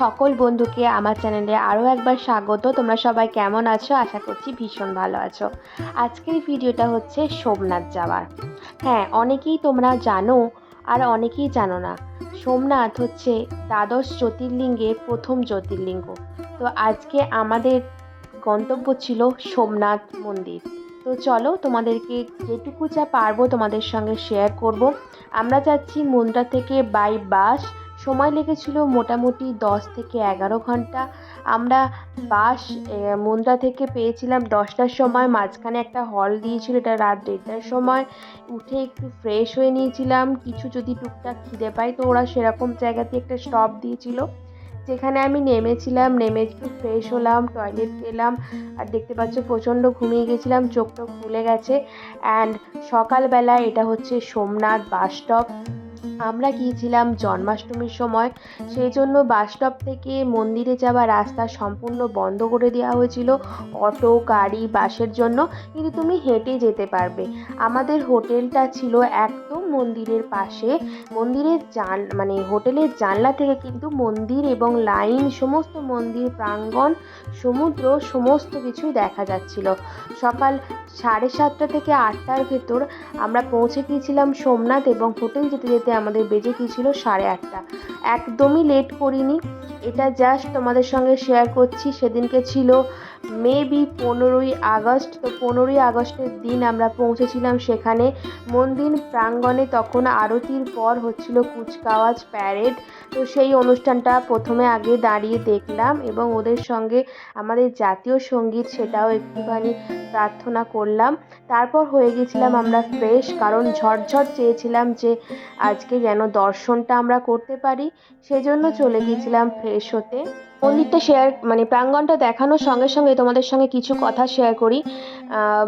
সকল বন্ধুকে আমার চ্যানেলে আরও একবার স্বাগত। তোমরা সবাই কেমন আছো? আশা করছি ভীষণ ভালো আছো। আজকের ভিডিওটা হচ্ছে সোমনাথ যাওয়ার। হ্যাঁ অনেকেই তোমরা জানো আর অনেকেই জানো না। সোমনাথ হচ্ছে দ্বাদশ জ্যোতির্লিঙ্গের প্রথম জ্যোতির্লিঙ্গ। তো আজকে আমাদের গন্তব্য ছিল সোমনাথ মন্দির। তো চলো তোমাদেরকে যেটুকু যা পারব তোমাদের সঙ্গে শেয়ার করব। আমরা যাচ্ছি মুন্দ্রা থেকে বাই বাস সময় লেগেছিল মোটামুটি দশ থেকে এগারো ঘণ্টা। আমরা বাস মুন্দ্রা থেকে পেয়েছিলাম দশটার সময়, মাঝখানে একটা হল দিয়েছিল, এটা রাত দেড়টার সময়। উঠে একটু ফ্রেশ হয়ে নিয়েছিলাম, কিছু যদি টুকটাক খিদে পাই তো ওরা সেরকম জায়গাতে একটা স্টপ দিয়েছিল। যেখানে আমি নেমেছিলাম, নেমে একটু ফ্রেশ হলাম টয়লেট গেলাম আর দেখতে পাচ্ছ প্রচণ্ড ঘুমিয়ে গেছিলাম চোখ টোক খুলে গেছে। অ্যান্ড সকালবেলা এটা হচ্ছে সোমনাথ বাস স্টপ আমরা গিয়েছিলাম জন্মাষ্টমীর সময়। সেই জন্য বাস স্টপ থেকে মন্দিরে যাওয়া রাস্তা সম্পূর্ণ বন্ধ করে দেওয়া হয়েছিল অটো, গাড়ি, বাসের জন্য। কিন্তু তুমি হেঁটে যেতে পারবে। আমাদের হোটেলটা ছিল একদম মন্দিরের পাশে, মন্দিরের জান মানে হোটেলের জানলা থেকে কিন্তু মন্দির এবং লাইন, সমস্ত মন্দির প্রাঙ্গণ, সমুদ্র, সমস্ত কিছুই দেখা যাচ্ছিল। সকাল সাড়ে সাতটা থেকে আটটার ভেতর আমরা পৌঁছে গিয়েছিলাম সোমনাথ এবং হোটেল যেতে যেতে আমাদের বেজে গিয়েছিল সাড়ে আটটা। একদমই লেট করিনি। এটা জাস্ট তোমাদের সঙ্গে শেয়ার করছি, সেদিনকে ছিল মেবি পনেরোই আগস্ট, তো পনেরোই আগস্টের দিন আমরা পৌঁছেছিলাম সেখানে। মন্দির প্রাঙ্গণে তখন আরতির পর হচ্ছিল কুচকাওয়াজ প্যারেড তো সেই অনুষ্ঠানটা প্রথমে আগে দাঁড়িয়ে দেখলাম এবং ওদের সঙ্গে আমাদের জাতীয় সংগীত সেটাও একটুখানি প্রার্থনা করলাম। তারপর হয়ে গেছিলাম আমরা ফ্রেশ কারণ ঝটঝট চেয়েছিলাম যে আজকে যেন দর্শনটা আমরা করতে পারি, সেজন্য চলে গিয়েছিলাম ফ্রেশ হতে মন্দিরটা শেয়ার মানে প্রাঙ্গণটা দেখানোর সঙ্গে সঙ্গে তোমাদের সঙ্গে কিছু কথা শেয়ার করি।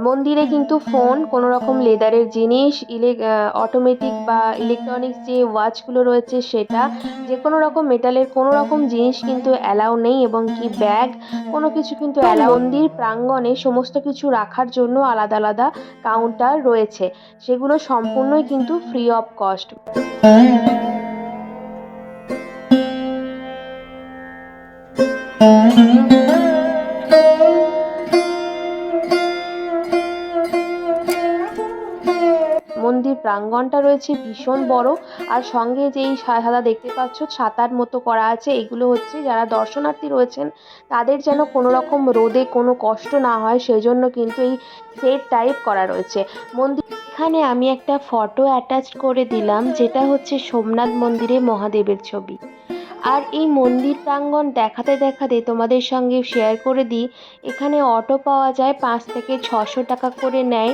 মন্দিরে কিন্তু ফোন কোনো রকম লেদারের জিনিস ইলে অটোমেটিক বা ইলেকট্রনিক্স যে ওয়াচগুলো রয়েছে সেটা যে কোনো রকম মেটালের কোনো রকম জিনিস কিন্তু অ্যালাউ নেই এবং কি ব্যাগ কোনো কিছু কিন্তু অ্যালাউ মন্দির প্রাঙ্গণে সমস্ত কিছু রাখার জন্য আলাদা আলাদা কাউন্টার রয়েছে। সেগুলো সম্পূর্ণই কিন্তু ফ্রি অফ কস্ট মন্দির প্রাঙ্গণটা রয়েছে ভীষণ বড়, আর সঙ্গে যেই সাদা সাদা দেখতে পাচ্ছ, ছাতার মতো করা আছে। এগুলো হচ্ছে যারা দর্শনার্থী রয়েছেন, তাদের যেন কোনো রকম রোদে কোনো কষ্ট না হয় সেই জন্য কিন্তু এই সেট টাইপ করা রয়েছে। মন্দির এখানে আমি একটা ফটো অ্যাটাচ করে দিলাম, যেটা হচ্ছে সোমনাথ মন্দিরে মহাদেবের ছবি। আর এই মন্দির প্রাঙ্গণ দেখাতে দেখাতে তোমাদের সঙ্গে শেয়ার করে দিই। এখানে অটো পাওয়া যায় পাঁচ থেকে ছশো টাকা করে নেয়।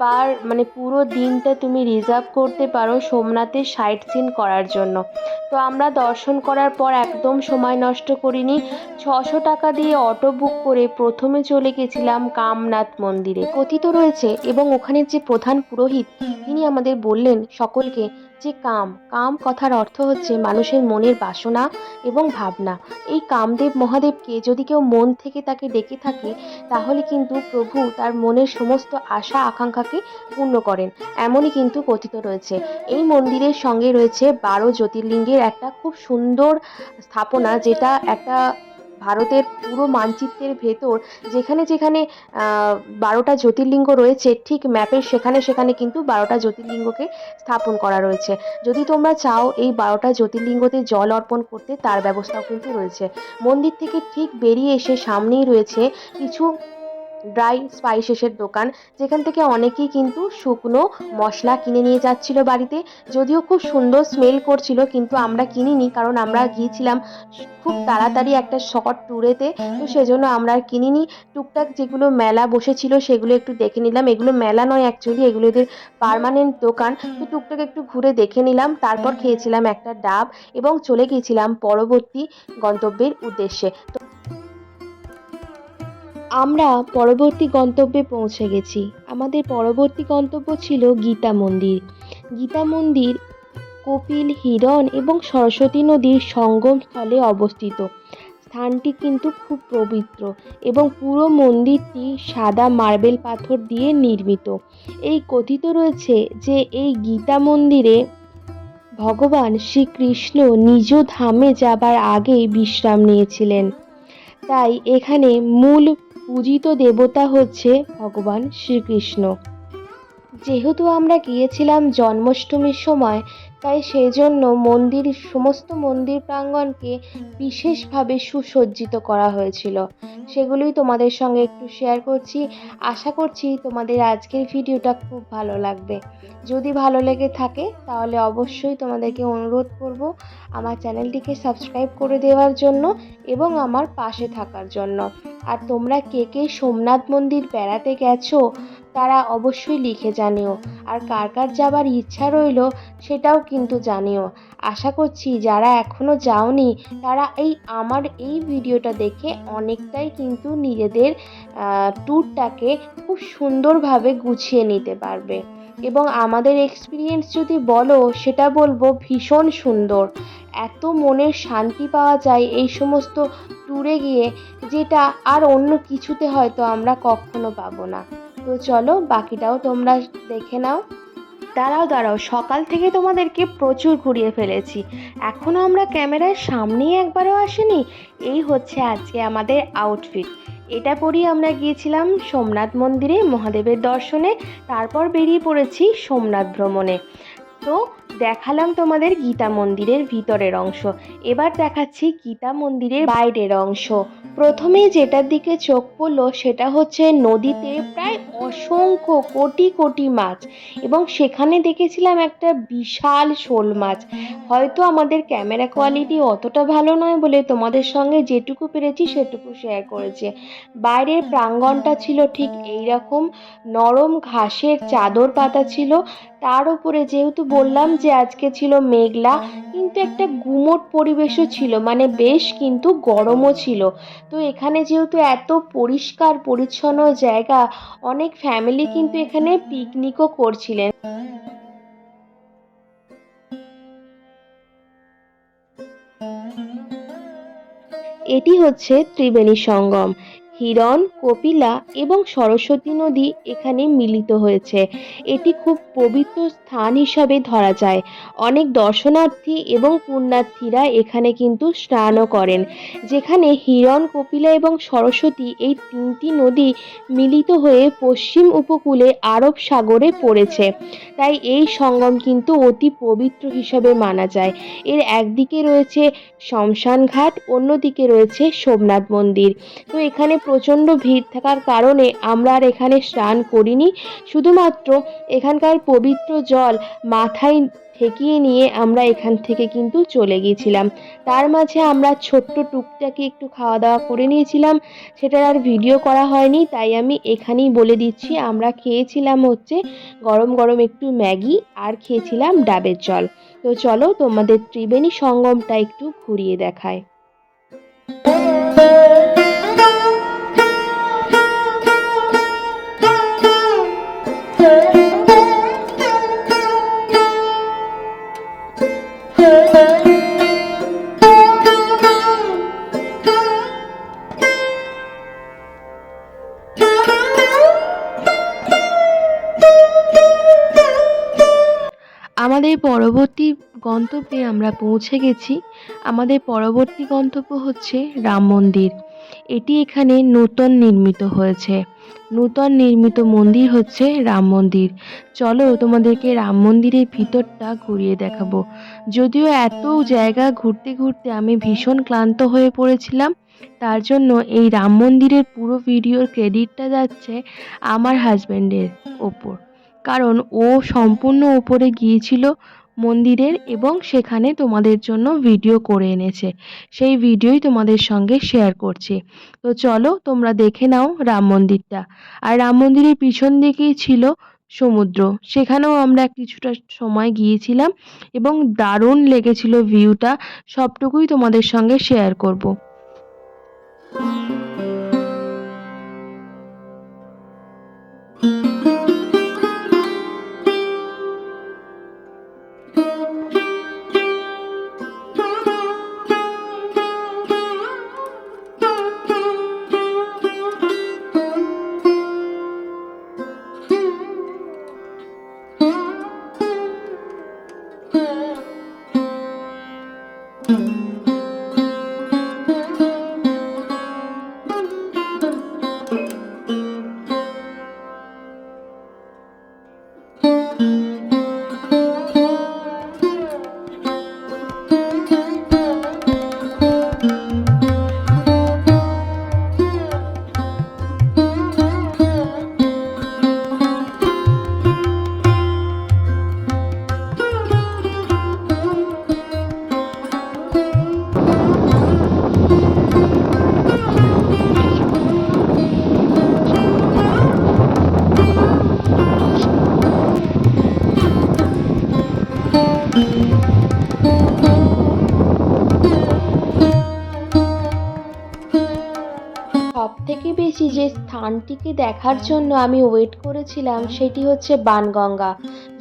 পার মানে পুরো দিনটা তুমি রিজার্ভ করতে পারো সোমনাথের সাইট সিন করার জন্য। তো আমরা দর্শন করার পর একদম সময় নষ্ট করিনি। ছশো টাকা দিয়ে অটো বুক করে প্রথমে চলে গেছিলাম কামনাথ মন্দিরে। কথিত রয়েছে এবং ওখানের যে প্রধান পুরোহিত, তিনি আমাদের বললেন, সকলকে যে কাম কাম কথার অর্থ হচ্ছে মানুষের মনের বাসনা এবং ভাবনা। এই কামদেব মহাদেবকে যদি কেউ মন থেকে তাকে ডেকে থাকে, তাহলে কিন্তু প্রভু তার মনের সমস্ত আশা, আকাঙ্ক্ষাকে পূর্ণ করেন। এমনই কিন্তু কথিত রয়েছে। এই মন্দিরের সঙ্গে রয়েছে বারো জ্যোতির্লিঙ্গের একটা খুব সুন্দর স্থাপনা, যেটা একটা ভারতের পুরো মানচিত্রের ভেতর যেখানে যেখানে বারোটা জ্যোতির্লিঙ্গ রয়েছে, ঠিক ম্যাপের সেখানে সেখানে কিন্তু বারোটা জ্যোতির্লিঙ্গকে স্থাপন করা রয়েছে। যদি তোমরা চাও এই বারোটা জ্যোতির্লিঙ্গতে জল অর্পণ করতে, তার ব্যবস্থাও কিন্তু রয়েছে। মন্দির থেকে ঠিক বেরিয়ে এসে সামনেই রয়েছে কিছু ড্রাই স্পাইসেসের দোকান, যেখান থেকে অনেকেই কিন্তু শুকনো মশলা কিনে নিয়ে যাচ্ছিল বাড়িতে। যদিও খুব সুন্দর স্মেল করছিল, কিন্তু আমরা কিনিনি, কারণ আমরা গিয়েছিলাম খুব তাড়াতাড়ি একটা শর্ট ট্যুরেতে তো সেজন্য আমরা আর কিনিনি। টুকটাক যেগুলো মেলা বসেছিল, সেগুলো একটু দেখে নিলাম। এগুলো মেলা নয় অ্যাকচুয়ালি এগুলো এদের পার্মানেন্ট দোকান। তো টুকটাক একটু ঘুরে দেখে নিলাম, তারপর খেয়েছিলাম একটা ডাব এবং চলে গিয়েছিলাম পরবর্তী গন্তব্যের উদ্দেশ্যে। তো আমরা পরবর্তী গন্তব্যে পৌঁছে গেছি। আমাদের পরবর্তী গন্তব্য ছিল গীতা মন্দির। গীতা মন্দির কপিল, হিরণ এবং সরস্বতী নদীর সঙ্গমস্থলে অবস্থিত। স্থানটি কিন্তু খুব পবিত্র এবং পুরো মন্দিরটি সাদা মার্বেল পাথর দিয়ে নির্মিত। এই কথিত রয়েছে যে এই গীতা মন্দিরে ভগবান শ্রীকৃষ্ণ নিজ ধামে যাবার আগেই বিশ্রাম নিয়েছিলেন। তাই এখানে মূল পূজিত দেবতা হচ্ছে ভগবান শ্রীকৃষ্ণ। যেহেতু আমরা গিয়েছিলাম জন্মাষ্টমীর সময় তাই সেই জন্য মন্দির, সমস্ত মন্দির প্রাঙ্গণকে বিশেষভাবে সুসজ্জিত করা হয়েছিল। সেগুলোই তোমাদের সঙ্গে একটু শেয়ার করছি। আশা করছি তোমাদের আজকের ভিডিওটা খুব ভালো লাগবে। যদি ভালো লেগে থাকে তাহলে অবশ্যই তোমাদেরকে অনুরোধ করব আমার চ্যানেলটিকে সাবস্ক্রাইব করে দেওয়ার জন্য এবং আমার পাশে থাকার জন্য। আর তোমরা কে কে সোমনাথ মন্দির বেড়াতে গেছো তারা অবশ্যই লিখে জানিও। আর কার কার যাবার ইচ্ছা রইল সেটাও কিন্তু জানিও। আশা করছি যারা এখনও যাওনি, তারা এই আমার এই ভিডিওটা দেখে অনেকটাই কিন্তু নিজেদের ট্যুরটাকে খুব সুন্দরভাবে গুছিয়ে নিতে পারবে। এবং আমাদের এক্সপিরিয়েন্স যদি বলো, সেটা বলব ভীষণ সুন্দর। এত মনের শান্তি পাওয়া যায় এই সমস্ত ট্যুরে গিয়ে, যেটা আর অন্য কিছুতে হয়তো আমরা কখনো পাবো না। তো চলো, বাকিটাও তোমরা দেখে নাও। দাঁড়াও দাঁড়াও, সকাল থেকে তোমাদেরকে প্রচুর ঘুরিয়ে ফেলেছি। এখনও আমরা ক্যামেরার সামনেই একবারও আসিনি। এই হচ্ছে আজকে আমাদের আউটফিট এটা পরেই আমরা গিয়েছিলাম সোমনাথ মন্দিরে মহাদেবের দর্শনে। তারপর বেরিয়ে পড়েছি সোমনাথ ভ্রমণে। তো দেখালাম তোমাদের গীতা মন্দিরের ভিতরের অংশ। এবার দেখাচ্ছি গীতা মন্দিরের বাইরের অংশ। প্রথমে যেটার দিকে চোখ পড়ল সেটা হচ্ছে নদীতে প্রায় অসংখ্য কোটি কোটি মাছ। এবং সেখানে দেখেছিলাম একটা বিশাল শোল মাছ। হয়তো আমাদের ক্যামেরা কোয়ালিটি অতটা ভালো নয় বলে তোমাদের সঙ্গে যেটুকু পেরেছি সেটুকু শেয়ার করেছে। বাইরের প্রাঙ্গণটা ছিল ঠিক এই রকম নরম ঘাসের চাদর পাতা ছিল। তার উপরে যেহেতু বললাম যে আজকে ছিল মেঘলা, কিন্তু একটা গুমোট পরিবেশও ছিল। মানে বেশ কিন্তু গরমও ছিল। তো এখানে যেহেতু এত পরিষ্কার পরিচ্ছন্ন জায়গা, অনেক ফ্যামিলি কিন্তু এখানে পিকনিকও করছিলেন। এটি হচ্ছে ত্রিবেণী সঙ্গম। হিরণ, কপিলা এবং সরস্বতী নদী এখানে মিলিত হয়েছে। এটি খুব পবিত্র স্থান হিসাবে ধরা যায়। অনেক দর্শনার্থী এবং পুণ্যার্থীরা এখানে কিন্তু স্নানও করেন, যেখানে হিরণ, কপিলা এবং সরস্বতী এই তিনটি নদী মিলিত হয়ে পশ্চিম উপকূলে আরব সাগরে পড়েছে। তাই এই সঙ্গম কিন্তু অতি পবিত্র হিসাবে মানা যায়। এর একদিকে রয়েছে শ্মশান ঘাট অন্যদিকে রয়েছে সোমনাথ মন্দির। তো এখানে প্রচণ্ড ভিড় থাকার কারণে আমরা আর এখানে স্নান করিনি। শুধুমাত্র এখানকার পবিত্র জল মাথায় ঠেকিয়ে নিয়ে আমরা এখান থেকে কিন্তু চলে গিয়েছিলাম। তার মাঝে আমরা ছোট্ট টুকটাকে একটু খাওয়া দাওয়া করে নিয়েছিলাম। সেটার আর ভিডিও করা হয়নি, তাই আমি এখানেই বলে দিচ্ছি, আমরা খেয়েছিলাম হচ্ছে গরম গরম একটু ম্যাগি আর খেয়েছিলাম ডাবের জল। তো চলো তোমাদের ত্রিবেণী সঙ্গমটা একটু ঘুরিয়ে দেখায়। আমাদের পরবর্তী গন্তব্যে আমরা পৌঁছে গেছি। আমাদের পরবর্তী গন্তব্য হচ্ছে রাম মন্দির। এটি এখানে নূতন নির্মিত হয়েছে। নূতন নির্মিত মন্দির হচ্ছে রাম মন্দির। চলো তোমাদেরকে রাম মন্দিরের ভিতরটা ঘুরিয়ে দেখাবো। যদিও এত জায়গা ঘুরতে ঘুরতে আমি ভীষণ ক্লান্ত হয়ে পড়েছিলাম, তার জন্য এই রাম মন্দিরের পুরো ভিডিওর ক্রেডিটটা যাচ্ছে আমার হাজব্যান্ডের ওপর। কারণ ও সম্পূর্ণ ওপরে গিয়েছিল মন্দিরের এবং সেখানে তোমাদের জন্য ভিডিও করে এনেছে। সেই ভিডিওই তোমাদের সঙ্গে শেয়ার করছি। তো চলো তোমরা দেখে নাও রাম মন্দিরটা। আর রাম মন্দিরের পিছন দিকেই ছিল সমুদ্র। সেখানেও আমরা কিছুটা সময় গিয়েছিলাম এবং দারুণ লেগেছিল ভিউটা সবটুকুই তোমাদের সঙ্গে শেয়ার করব। Mm-hmm. পেরেছি যে স্থানটিকে দেখার জন্য আমি ওয়েট করেছিলাম, সেটি হচ্ছে বানগঙ্গা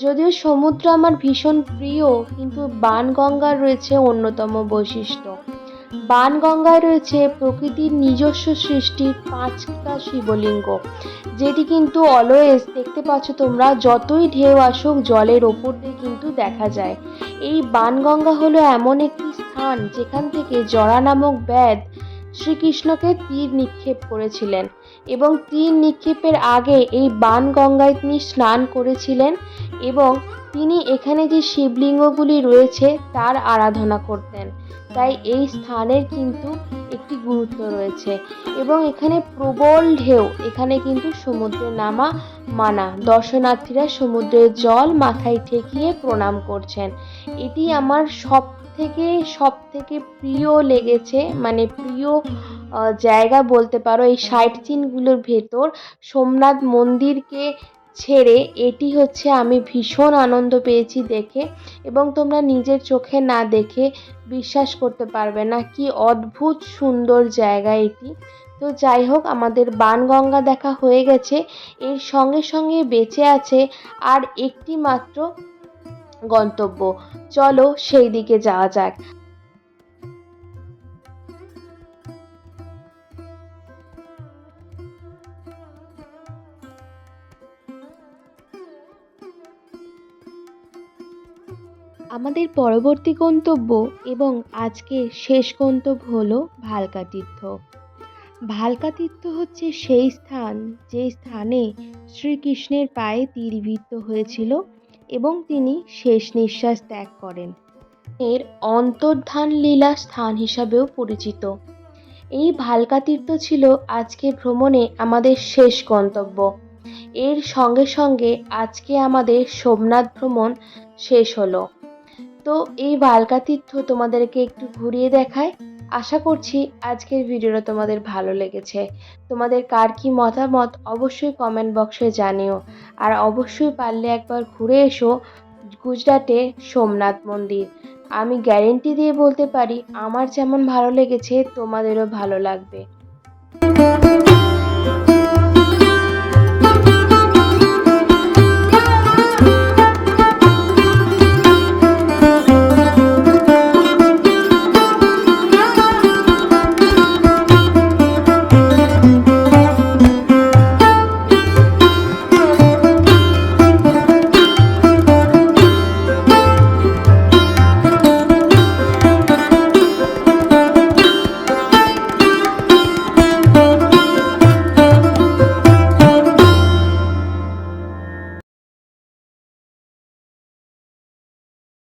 যদিও সমুদ্র আমার ভীষণ প্রিয়, কিন্তু বানগঙ্গার রয়েছে অন্যতম বৈশিষ্ট্য। বানগঙ্গায় রয়েছে প্রকৃতির নিজস্ব সৃষ্টির পাঁচটা শিবলিঙ্গ, যেটি কিন্তু অলওয়েজ দেখতে পাচ্ছ তোমরা, যতই ঢেউ আসুক, জলের ওপর দিয়ে কিন্তু দেখা যায়। এই বানগঙ্গা হলো এমন একটি স্থান যেখান থেকে জরা নামক ব্যাধ শ্রীকৃষ্ণকে তীর নিক্ষেপ করেছিলেন এবং তীর নিক্ষেপের আগে এই বানগঙ্গায় তিনি স্নান করেছিলেন এবং তিনি এখানে যে শিবলিঙ্গগুলি রয়েছে তার আরাধনা করতেন। তাই এই স্থানের কিন্তু একটি গুরুত্ব রয়েছে এবং এখানে প্রবল ঢেউ, এখানে কিন্তু সমুদ্রে নামা মানা। দর্শনার্থীরা সমুদ্রের জল মাথায় ঠেকিয়ে প্রণাম করছেন। এটি আমার সব থেকে সব থেকে প্রিয় লেগেছে মানে প্রিয় জায়গা বলতে পারো এই সাইট সিনগুলোর ভেতর সোমনাথ মন্দিরকে ছেড়ে এটি হচ্ছে আমি ভীষণ আনন্দ পেয়েছি দেখে এবং তোমরা নিজের চোখে না দেখে বিশ্বাস করতে পারবে না, কি অদ্ভুত সুন্দর জায়গা এটি। তো যাই হোক, আমাদের বানগঙ্গা দেখা হয়ে গেছে, এর সঙ্গে সঙ্গে বেঁচে আছে আর একটি মাত্র গন্তব্য। চলো সেই দিকে যাওয়া যাক। আমাদের পরবর্তী গন্তব্য এবং আজকের শেষ গন্তব্য হলো ভালকা তীর্থ। ভালকা তীর্থ হচ্ছে সেই স্থান যে স্থানে শ্রীকৃষ্ণের পায়ে তীরবিদ্ধ হয়েছিল এবং তিনি শেষ নিঃশ্বাস ত্যাগ করেন। এর অন্তর্ধান লীলা স্থান হিসাবেও পরিচিত। এই ভালকা তীর্থ ছিল আজকে ভ্রমণে আমাদের শেষ গন্তব্য। এর সঙ্গে সঙ্গে আজকে আমাদের সোমনাথ ভ্রমণ শেষ হলো। তো এই ভালকা তীর্থ তোমাদেরকে একটু ঘুরিয়ে দেখায়। আশা করছি আজকের ভিডিওটা তোমাদের ভালো লেগেছে। তোমাদের কার কি মতামত অবশ্যই কমেন্ট বক্সে জানিও। আর অবশ্যই পারলে একবার ঘুরে এসো গুজরাটে সোমনাথ মন্দির। আমি গ্যারেন্টি দিয়ে বলতে পারি, আমার যেমন ভালো লেগেছে, তোমাদেরও ভালো লাগবে।